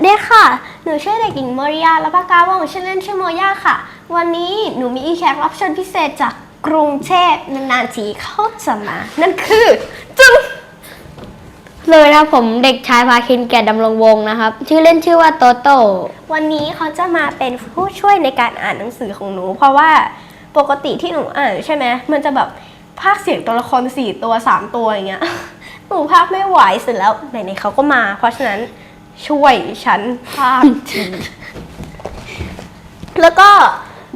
สดีค่ะ หนูชื่อเด็กหญิงมริยาและปากาวงชื่อเล่นชื่อโมย่าค่ะ วันนี้หนูมีแขกรับเชิญพิเศษจากกรุงเทพนานๆทีเขาจะมา นั่นคือจึงเลยนะครับผมเด็กชายพาคินแก่ดำรงวงศ์นะครับ ชื่อเล่นชื่อว่าโตโต้วันนี้เขาจะมาเป็นผู้ช่วยในการอ่านหนังสือของหนู เพราะว่าปกติที่หนูอ่านใช่ไหมมันจะแบบพากย์เสียงตัวละครสี่ตัวสามตัวอย่างเงี้ยหนูพากย์ไม่ไหวเสร็จแล้วไหนๆเขาก็มา เพราะฉะนั้น ช่วยฉันพากย์ที แล้วก็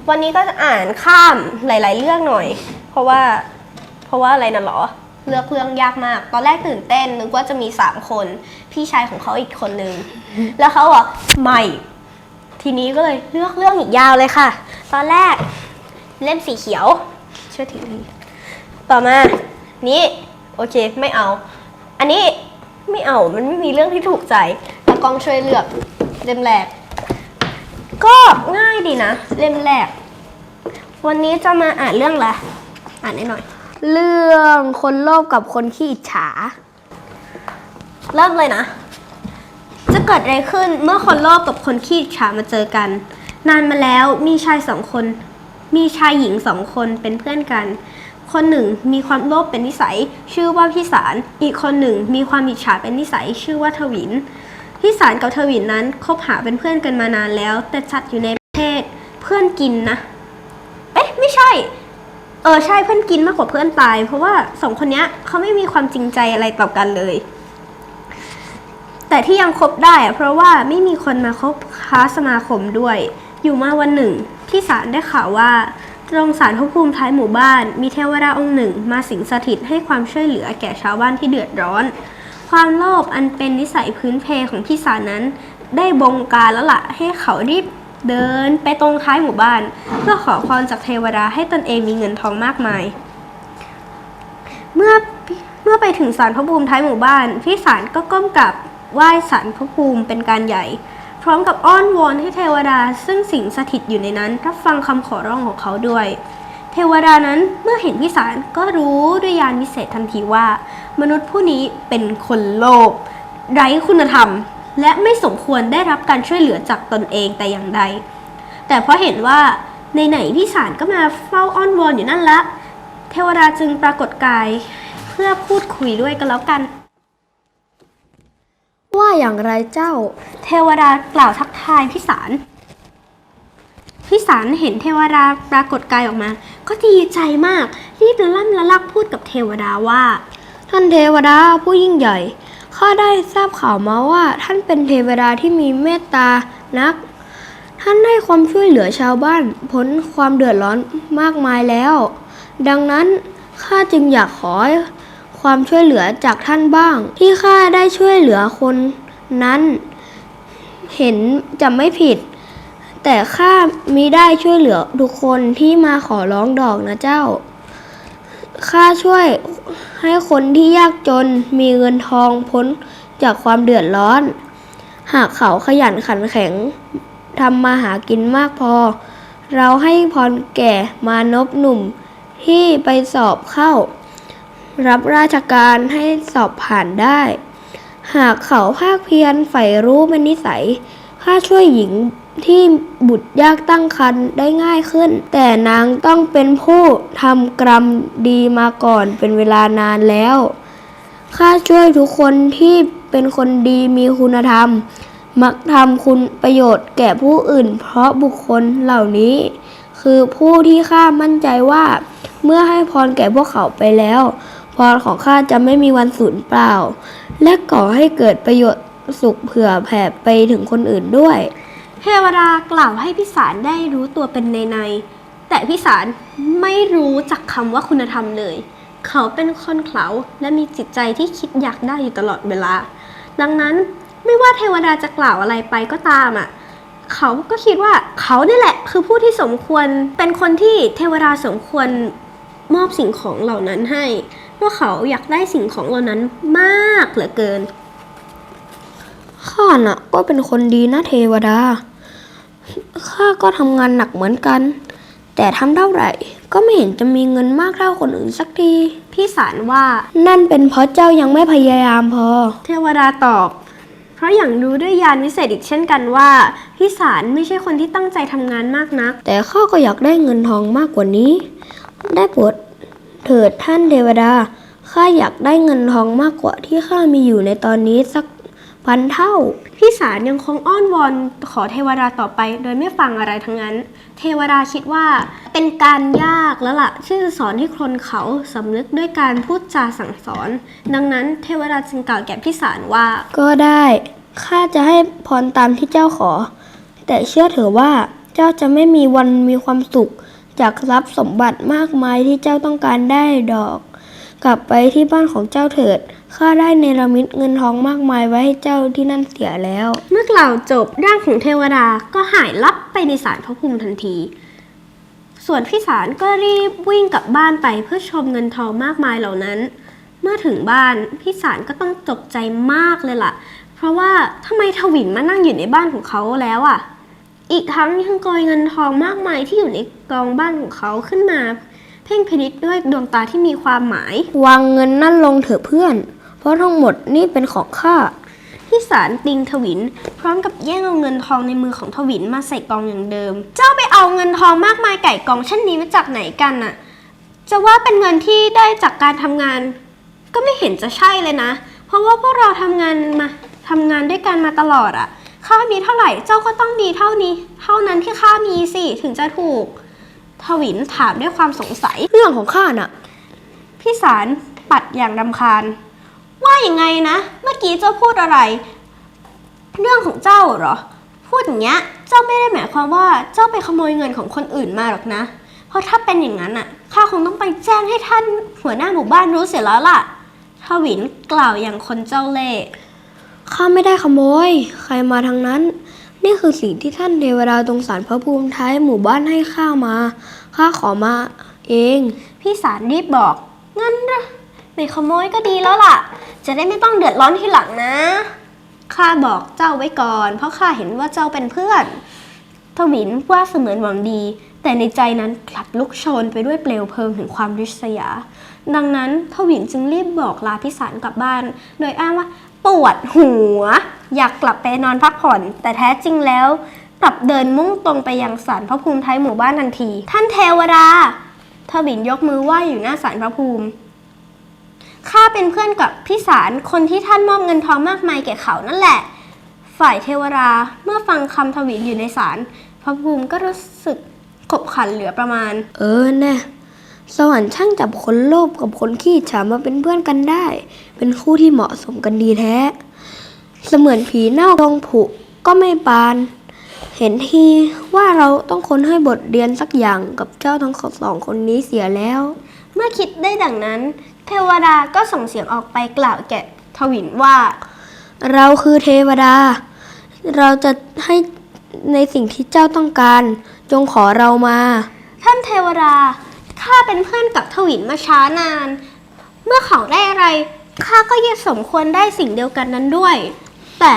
วันนี้ก็จะอ่านข้ามหลาย ๆ เรื่องหน่อย เพราะว่า เพราะว่าอะไรนะเหรอ เลือกเรื่องยากมาก ตอนแรกตื่นเต้นนึกว่าจะมีสามคน พี่ชายของเขาอีกคนนึง แล้วเขาบอกไม่ ทีนี้ก็เลยเลือกเรื่องอีกยาวเลยค่ะ ตอนแรกเล่มสีเขียว ช่วยถือทีต่อมา นี้ โอเคไม่เอา อันนี้ไม่เอามันไม่มีเรื่องที่ถูกใจ กล้องช่วยเลือกเล่มแรก ก็ง่ายดีนะ เล่มแรก วันนี้จะมาอ่านเรื่องอะไรอ่านให้หน่อย เรื่องคนโลภกับคนขี้อิจฉา เริ่มเลยนะ จะเกิดอะไรขึ้นเมื่อคนโลภกับคนขี้อิจฉามาเจอกัน นานมาแล้วมีชายสองคน มีชายหญิงสองคนเป็นเพื่อนกันคนหนึ่งมีความโลภเป็นนิสัย ชื่อว่าพี่สาร อีกคนหนึ่งมีความอิจฉาเป็นนิสัย ชื่อว่าทวิน พี่สารกับทวินนั้นคบหาเป็นเพื่อนกันมานานแล้ว แต่จัดอยู่ในประเภทเพื่อนกินนะ เอ๊ะ ไม่ใช่ เออใช่เพื่อนกินมากกว่าเพื่อนตาย เพราะว่าสองคนเนี้ยเขาไม่มีความจริงใจอะไรต่อกันเลย แต่ที่ยังคบได้อะเพราะว่าไม่มีคนมาคบค้าสมาคมด้วย อยู่มาวันหนึ่ง พี่สารได้ข่าวว่าตรงสารพระภูมิท้ายหมู่บ้าน มีเทวดาองค์หนึ่ง มาสิงสถิตให้ความช่วยเหลือแก่ชาวบ้านที่เดือดร้อน ความโลภอันเป็นนิสัยพื้นเพของพี่สารนั้น ได้บงการแล้วละ่ะให้เขารีบเดินไปตรงท้ายหมู่บ้าน เพื่อขอพรจากเทวดาให้ตนเองมีเงินทองมากมาย เมื่อเมื่อไปถึงศาลพระภูมิท้ายหมู่บ้าน พี่สารก็ก้มกราบไหว้ศาลพระภูมิเป็นการใหญ่ พร้อมกับอ้อนวอนให้เทวดาซึ่งสิงสถิตอยู่ในนั้น รับฟังคำขอร้องของเขาด้วย เทวดานั้นเมื่อเห็นพี่สารก็รู้ด้วยญาณวิเศษทันทีว่า มนุษย์ผู้นี้เป็นคนโลภไร้คุณธรรม และไม่สมควรได้รับการช่วยเหลือจากตนเองแต่อย่างใด แต่เพราะเห็นว่าในไหนๆพี่สารก็มาเฝ้าอ้อนวอนอยู่นั่นละ เทวดาจึงปรากฏกายเพื่อพูดคุยด้วยกันแล้วกัน ว่าอย่างไรเจ้า เทวดากล่าวทักทายพี่สารพี่สารเห็นเทวดาปรากฏกายออกมา ก็ดีใจมาก รีบละล่ำละลักพูดกับเทวดาว่า ท่านเทวดาผู้ยิ่งใหญ่ ข้าได้ทราบข่าวมาว่าท่านเป็นเทวดาที่มีเมตตานัก ท่านให้ความช่วยเหลือชาวบ้านพ้นความเดือดร้อนมากมายแล้ว ดังนั้นข้าจึงอยากขอความช่วยเหลือจากท่านบ้าง ที่ข้าได้ช่วยเหลือคนนั้น เห็นจะไม่ผิด แต่ข้ามิได้ช่วยเหลือทุกคนที่มาขอร้องดอกนะเจ้า ข้าช่วยให้คนที่ยากจนมีเงินทองพ้นจากความเดือดร้อน หากเขาขยันขันแข็งทำมาหากินมากพอ เราให้พรแก่มานพหนุ่มที่ไปสอบเข้า รับราชการให้สอบผ่านได้ หากเขาภาคเพียรใฝ่รู้เป็นนิสัยข้าช่วยหญิง ที่บุตรยากตั้งครรภ์ได้ง่ายขึ้น แต่นางต้องเป็นผู้ทำกรรมดีมาก่อนเป็นเวลานานแล้วข้าช่วยทุกคนที่เป็นคนดีมีคุณธรรม มักทำคุณประโยชน์แก่ผู้อื่น เพราะบุคคลเหล่านี้ คือผู้ที่ข้ามั่นใจว่า เมื่อให้พรแก่พวกเขาไปแล้ว พรของข้าจะไม่มีวันสูญเปล่า และก่อให้เกิดประโยชน์สุขเผื่อแผ่ไปถึงคนอื่นด้วย เทวดากล่าวให้พี่สารได้รู้ตัวเป็นในใน แต่พี่สารไม่รู้จักคำว่าคุณธรรมเลย เขาเป็นคนเขลาและมีจิตใจที่คิดอยากได้อยู่ตลอดเวลา ดังนั้นไม่ว่าเทวดาจะกล่าวอะไรไปก็ตามอะเขาก็คิดว่าเขานี่แหละคือผู้ที่สมควรเป็นคนที่เทวดาสมควรมอบสิ่งของเหล่านั้นให้เพราะเขาอยากได้สิ่งของเหล่านั้นมากเหลือเกินข้าน่ะก็เป็นคนดีนะเทวดา ข้าก็ทำงานหนักเหมือนกัน แต่ทำเท่าไหร่ ก็ไม่เห็นจะมีเงินมากเท่าคนอื่นสักที พี่สารว่านั่นเป็นเพราะเจ้ายังไม่พยายามพอ เทวดาตอบ เพราะอย่างรู้ด้วยยานวิเศษอีกเช่นกันว่า พี่สารไม่ใช่คนที่ตั้งใจทำงานมากนัก แต่ข้าก็อยากได้เงินทองมากกว่านี้ ได้โปรดเถิดท่านเทวดาข้าอยากได้เงินทองมากกว่าที่ข้ามีอยู่ในตอนนี้สักพันเท่า พี่สารยังคงอ้อนวอนขอเทวดาต่อไป โดยไม่ฟังอะไรทั้งนั้น เทวดาคิดว่าเป็นการยากแล้วล่ะที่จะสอนให้คนเขาสำนึกด้วยการพูดจาสั่งสอน ดังนั้นเทวดาจึงกล่าวแก่พี่สารว่า ก็ได้ข้าจะให้พรตามที่เจ้าขอ แต่เชื่อเถอะว่าเจ้าจะไม่มีวันมีความสุข จากทรัพย์สมบัติมากมายที่เจ้าต้องการได้ดอก กลับไปที่บ้านของเจ้าเถิด ข้าได้เนรมิตเงินทองมากมายไว้ให้เจ้าที่นั่นเสียแล้ว เมื่อกล่าวจบร่างของเทวดาก็หายลับไปในสารพระภูมิทันที ส่วนพี่สารก็รีบวิ่งกลับบ้านไปเพื่อชมเงินทองมากมายเหล่านั้น เมื่อถึงบ้านพี่สารก็ต้องตกใจมากเลยล่ะ เพราะว่าทำไมทวินมานั่งอยู่ในบ้านของเขาแล้วอะ อีกทั้งยังโกยเงินทองมากมายที่อยู่ในกองบ้านของเขาขึ้นมา เพ่งพินิษด้วยดวงตาที่มีความหมาย วางเงินนั่นลงเถอะเพื่อนเพ ราะทั้งหมดนี่เป็นของข้าพี่สารติงทวิน พร้อมกับแย่งเอาเงินทองในมือของทวินมาใส่กองอย่างเดิม เจ้าไปเอาเงินทองมากมายไก่กองเช่นนี้มาจากไหนกันน่ะ จะว่าเป็นเงินที่ได้จากการทำงาน ก็ไม่เห็นจะใช่เลยนะ เพราะว่าพวกเราทำงานมาทำงานด้วยกันมาตลอดอะข้ามีเท่าไหร่เจ้าก็ต้องมีเท่านี้ เท่านั้นที่ข้ามีสิถึงจะถูก ทวินถามด้วยความสงสัยเรื่องของข้าน่ะ พี่สารปัดอย่างรำคาญ ว่าอย่างไงนะ เมื่อกี้เจ้าพูดอะไร เรื่องของเจ้าเหรอ พูดอย่างเงี้ย เจ้าไม่ได้หมายความว่าเจ้าไปขโมยเงินของคนอื่นมาหรอกนะ เพราะถ้าเป็นอย่างนั้นอะ ข้าคงต้องไปแจ้งให้ท่านหัวหน้าหมู่บ้านรู้เสียแล้วล่ะทวินกล่าวอย่างคนเจ้าเล่ห์ ข้าไม่ได้ขโมย ใครมาทางนั้น นี่คือสิ่งที่ท่านเทวดาตรงสารพระภูมิท้ายหมู่บ้านให้ข้ามา ข้าขอมาเอง พี่สารรีบบอก งั้นนะ ไม่ขโมยก็ดีแล้วล่ะ จะได้ไม่ต้องเดือดร้อนทีหลังนะ ข้าบอกเจ้าไว้ก่อน เพราะข้าเห็นว่าเจ้าเป็นเพื่อน ทวินว่าเสมือนหวังดี แต่ในใจนั้นกลับลุกโชนไปด้วยเปลวเพลิงถึงความริษยา ดังนั้นทวินจึงรีบบอกลาพิสารกลับบ้าน โดยอ้างว่าปวดหัว อยากกลับไปนอนพักผ่อน แต่แท้จริงแล้วกลับเดินมุ่งตรงไปยังศาลพระภูมิท้ายหมู่บ้านทันที ท่านเทวดาทวินยกมือไหว้อยู่หน้าศาลพระภูมิ ข้าเป็นเพื่อนกับพี่สารคนที่ท่านมอบเงินทองมากมายแก่เขานั่นแหละ ฝ่ายเทวดาเมื่อฟังคำทวินอยู่ในศาลพระภูมิก็รู้สึกขบขันเหลือประมาณ เออแน่สวรรค์ช่างจับคนโลภกับคนขี้ฉามาเป็นเพื่อนกันได้ เป็นคู่ที่เหมาะสมกันดีแท้ เสมือนผีเน่าตรงผุก็ไม่ปาน เห็นทีว่าเราต้องค้นให้บทเรียนสักอย่างกับเจ้าทั้งสองคนนี้เสียแล้ว เมื่อคิดได้ดังนั้น เทวดาก็ส่งเสียงออกไปกล่าวแก่ทวินว่า เราคือเทวดา เราจะให้ในสิ่งที่เจ้าต้องการ จงขอเรามา ท่านเทวดาข้าเป็นเพื่อนกับทวินมาช้านาน เมื่อเขาได้อะไรข้าก็ยังสมควรได้สิ่งเดียวกันนั้นด้วย แต่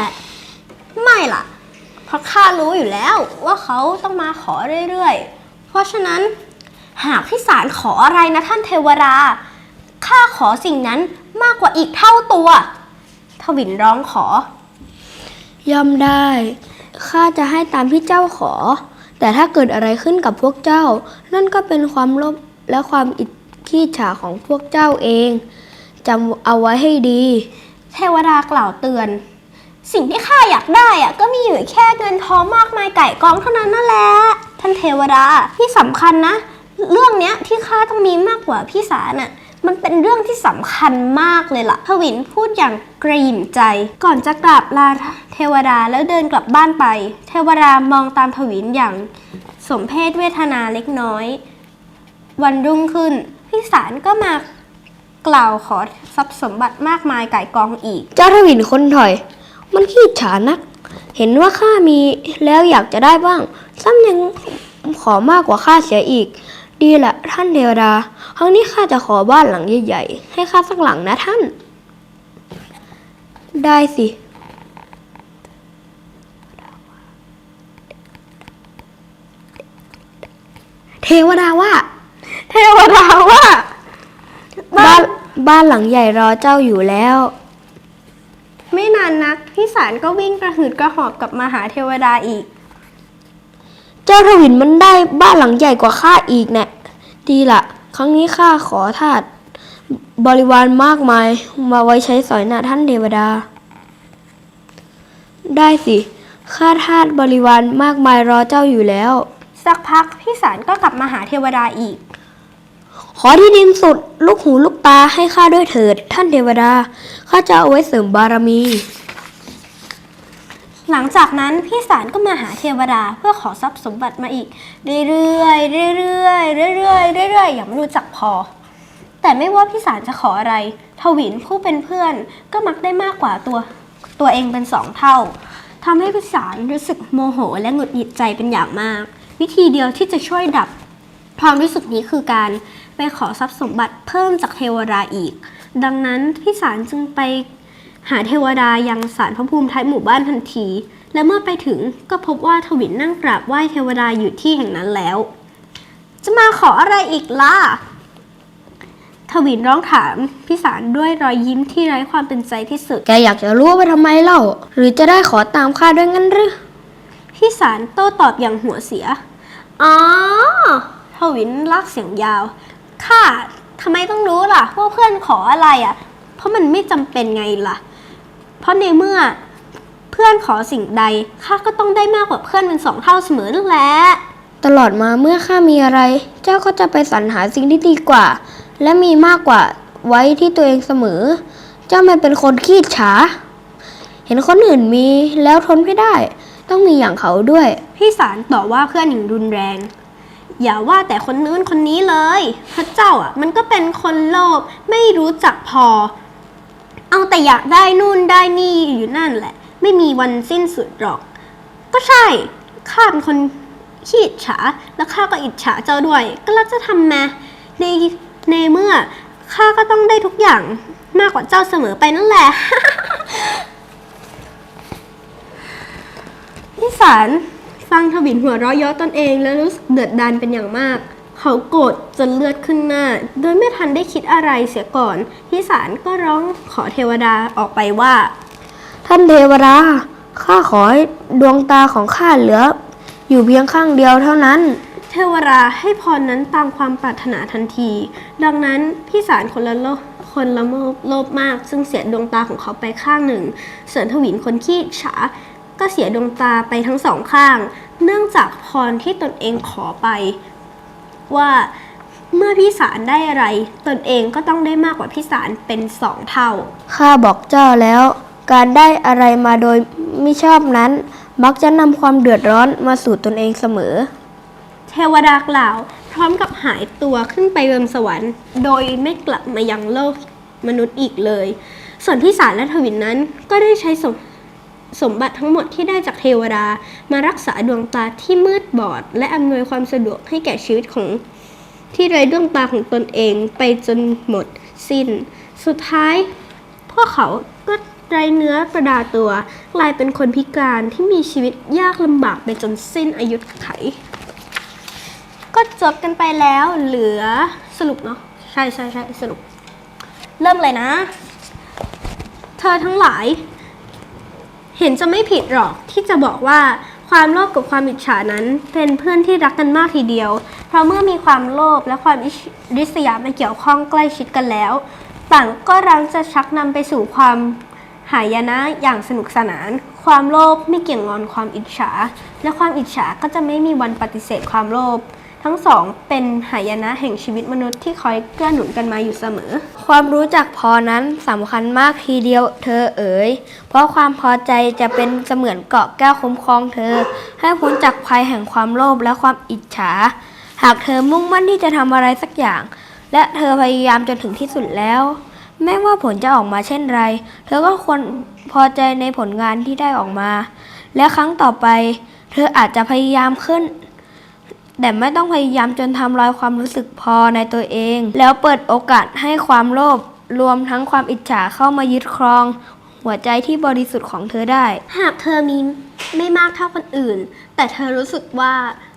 ไม่ล่ะ เพราะข้ารู้อยู่แล้วว่าเขาต้องมาขอเรื่อยๆ เพราะฉะนั้นหากพี่สารขออะไรนะท่านเทวดา ข้าขอสิ่งนั้นมากกว่าอีกเท่าตัว ทวินร้องขอ ย่อมได้ ข้าจะให้ตามที่เจ้าขอ แต่ถ้าเกิดอะไรขึ้นกับพวกเจ้า นั่นก็เป็นความโลภและความอิจขี้ฉาของพวกเจ้าเอง จำเอาไว้ให้ดี เทวดากล่าวเตือน สิ่งที่ข้าอยากได้อะก็มีอยู่แค่เงินทองมากมายไก่กองเท่านั้นนั่นแหละ ท่านเทวดาที่สำคัญนะ เรื่องเนี้ยที่ข้าต้องมีมากกว่าพี่สารน่ะ มันเป็นเรื่องที่สำคัญมากเลยล่ะทวินพูดอย่างกระหยิ่มใจ ก่อนจะกลับลาเทวดาแล้วเดินกลับบ้านไป เทวดามองตามทวินอย่างสมเพศเวทนาเล็กน้อย วันรุ่งขึ้นพี่สารก็มากล่าวขอทรัพย์สมบัติมากมายไก่กองอีก เจ้าทวินคนถอย มันขี้ฉานัก เห็นว่าข้ามีแล้วอยากจะได้บ้างซ้ำยังขอมากกว่าข้าเสียอีก ดีละท่านเทวดา ครั้งนี้ข้าจะขอบ้านหลังใหญ่ๆ ให้ข้าสักหลังนะท่าน ได้สิ เทวดาว่า เทวดาว่า บ้านบ้านหลังใหญ่รอเจ้าอยู่แล้ว ไม่นานนักพี่สารก็วิ่งกระหืดกระหอบกลับมาหาเทวดาอีก เจ้าทวินมันได้บ้านหลังใหญ่กว่าข้าอีกแน่ดีละครั้งนี้ข้าขอทาสบริวารมากมายมาไว้ใช้สอยหน้าท่านเทวดา ได้สิข้าทาสบริวารมากมายรอเจ้าอยู่แล้ว สักพักพี่สารก็กลับมาหาเทวดาอีก ขอที่ดินสุด ลูกหูลูกตาให้ข้าด้วยเถิด ท่านเทวดาข้าจะเอาไว้เสริมบารมี หลังจากนั้นพี่สารก็มาหาเทวดาเพื่อขอทรัพย์สมบัติมาอีก เรื่อยๆเรื่อยๆเรื่อยๆเรื่อยๆอย่างไม่รู้จักพอ แต่ไม่ว่าพี่สารจะขออะไร ทวินผู้เป็นเพื่อนก็มักได้มากกว่าตัวตัวเองเป็นสองเท่าทำให้พี่สารรู้สึกโมโหและหงุดหงิดใจเป็นอย่างมาก วิธีเดียวที่จะช่วยดับความรู้สึกนี้คือการไปขอทรัพย์สมบัติเพิ่มจากเทวดาอีก ดังนั้นพี่สารจึงไป หาเทวดายังศาลพระภูมิท้ายหมู่บ้านทันที และเมื่อไปถึงก็พบว่าทวินนั่งกราบไหว้เทวดาอยู่ที่แห่งนั้นแล้ว จะมาขออะไรอีกล่ะ ทวินร้องถามพี่สารด้วยรอยยิ้มที่ไร้ความเป็นใจที่สุด แกอยากจะรู้ว่าไปทำไมเล่า หรือจะได้ขอตามข้าด้วยงั้นหรือพี่สารโต้ตอบอย่างหัวเสีย อ๋อ ทวินลากเสียงยาว ข้าทำไมต้องรู้ล่ะ ว่าเพื่อนขออะไรอะ เพราะมันไม่จำเป็นไงล่ะ เพราะในเมื่อเพื่อนขอสิ่งใดข้าก็ต้องได้มากกว่าเพื่อนเป็นสองเท่าเสมอนั่นแหละตลอดมาเมื่อข้ามีอะไร เจ้าก็จะไปสรรหาสิ่งที่ดีกว่า และมีมากกว่าไว้ที่ตัวเองเสมอ เจ้าไม่เป็นคนขี้ฉา เห็นคนอื่นมีแล้วทนไม่ได้ ต้องมีอย่างเขาด้วย พี่สารต่อว่าเพื่อนอย่างรุนแรง อย่าว่าแต่คนนู้นคนนี้เลยพระเจ้าอะ มันก็เป็นคนโลภไม่รู้จักพอ เอาแต่อยากได้นู่นได้นี่อยู่นั่นแหละ ไม่มีวันสิ้นสุดหรอก ก็ใช่ ข้าเป็นคนขี้อิจฉา แล้วข้าก็อิจฉาเจ้าด้วย ก็แล้วจะทำมาในในเมื่อข้าก็ต้องได้ทุกอย่างมากกว่าเจ้าเสมอไปนั่นแหละพี่สารฟังทวินหัวเราะเยาะตนเองแล้วรู้สึกเดือดดานเป็นอย่างมาก เขาโกรธจนเลือดขึ้นหน้า โดยไม่ทันได้คิดอะไรเสียก่อนพี่สารก็ร้องขอเทวดาออกไปว่า ท่านเทวดาข้าขอให้ดวงตาของข้าเหลือ อยู่เพียงข้างเดียวเท่านั้น เทวดาให้พรนั้นตามความปรารถนาทันที ดังนั้นพี่สารคนละโลภคนละโลภโลภมาก ซึ่งเสียดวงตาของเขาไปข้างหนึ่งส่วนทวินคนขี้อิจฉาก็เสียดวงตาไปทั้งสองข้าง เนื่องจากพรที่ตนเองขอไป ว่าเมื่อพี่สารได้อะไร ตนเองก็ต้องได้มากกว่าพี่สารเป็นสองเท่า ข้าบอกเจ้าแล้ว การได้อะไรมาโดยไม่ชอบนั้น มักจะนำความเดือดร้อนมาสู่ตนเองเสมอ เทวดากล่าว พร้อมกับหายตัวขึ้นไปบนสวรรค์ โดยไม่กลับมายังโลกมนุษย์อีกเลย ส่วนพี่สารและทวินนั้นก็ได้ใช้สม สมบัติทั้งหมดที่ได้จากเทวดามารักษาดวงตาที่มืดบอด และอำนวยความสะดวกให้แก่ชีวิตของที่ไร้ดวงตาของตนเองไปจนหมดสิ้น สุดท้าย พวกเขาก็ไร้เนื้อประดาตัวกลายเป็นคนพิการที่มีชีวิตยากลำบากไปจนสิ้นอายุไข ก็จบกันไปแล้วเหลือสรุปเนาะใช่ใช่ใช่สรุป เริ่มเลยนะ เธอทั้งหลาย เห็นจะไม่ผิดหรอกที่จะบอกว่าความโลภกับความอิจฉานั้น เป็นเพื่อนที่รักกันมากทีเดียว เพราะเมื่อมีความโลภและความอิจริษยามาเกี่ยวข้องใกล้ชิดกันแล้ว ต่างก็รังจะชักนำไปสู่ความหายนะอย่างสนุกสนาน ความโลภไม่เกี่ยงงอนความอิจฉา และความอิจฉาก็จะไม่มีวันปฏิเสธความโลภ ทั้งสองเป็นหายนะแห่งชีวิตมนุษย์ที่คอยเกื้อหนุนกันมาอยู่เสมอ ความรู้จักพอนั้นสำคัญมากทีเดียวเธอเอ๋ย เพราะความพอใจจะเป็นเสมือนเกาะแก้วคุ้มครองเธอ ให้พ้นจากภัยแห่งความโลภและความอิจฉา หากเธอมุ่งมั่นที่จะทำอะไรสักอย่าง และเธอพยายามจนถึงที่สุดแล้วแม้ว่าผลจะออกมาเช่นไร เธอก็ควรพอใจในผลงานที่ได้ออกมา และครั้งต่อไป เธออาจจะพยายามขึ้น แต่ไม่ต้องพยายามจนทำลายความรู้สึกพอในตัวเอง แล้วเปิดโอกาสให้ความโลภรวมทั้งความอิจฉาเข้ามายึดครอง หัวใจที่บริสุทธิ์ของเธอได้ หากเธอมีไม่มากเท่าคนอื่น แต่เธอรู้สึกว่า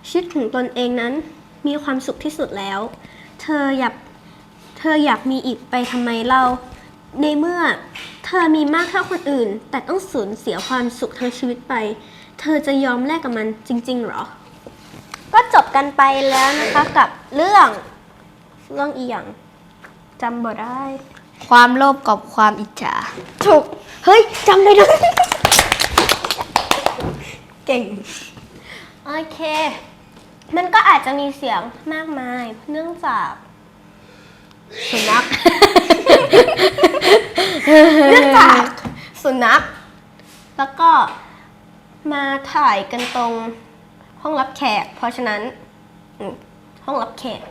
ชีวิตของตนเองนั้น มีความสุขที่สุดแล้ว เธออยากเธออยากมีอีกไปทำไมเล่า ในเมื่อเธอมีมากเท่าคนอื่น แต่ต้องสูญเสียความสุขทั้งชีวิตไป เธอจะยอมแลกกับมันจริง ๆ หรอ ก็จบกันไปแล้วนะคะกับเรื่องเรื่องอีหยังจำบ่ได้ ความโลภกับความอิจฉา ถูก เฮ้ยจำได้ด้วย เก่ง โอเค มันก็อาจจะมีเสียงมากมาย เนื่องจากสุนัข เนื่องจากสุนัข แล้วก็มาถ่ายกันตรง ห้องรับแขก เพราะฉะนั้นอืมห้องรับแขก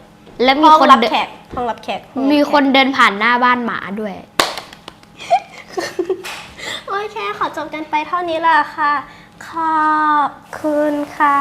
และมีห้องคนรับเดินแขกห้องรับแขกห้องรับแขกมีคนเดินผ่านหน้าบ้านหมาด้วย โอเคขอจบกันไปเท่านี้ละค่ะ ขอบคุณค่ะ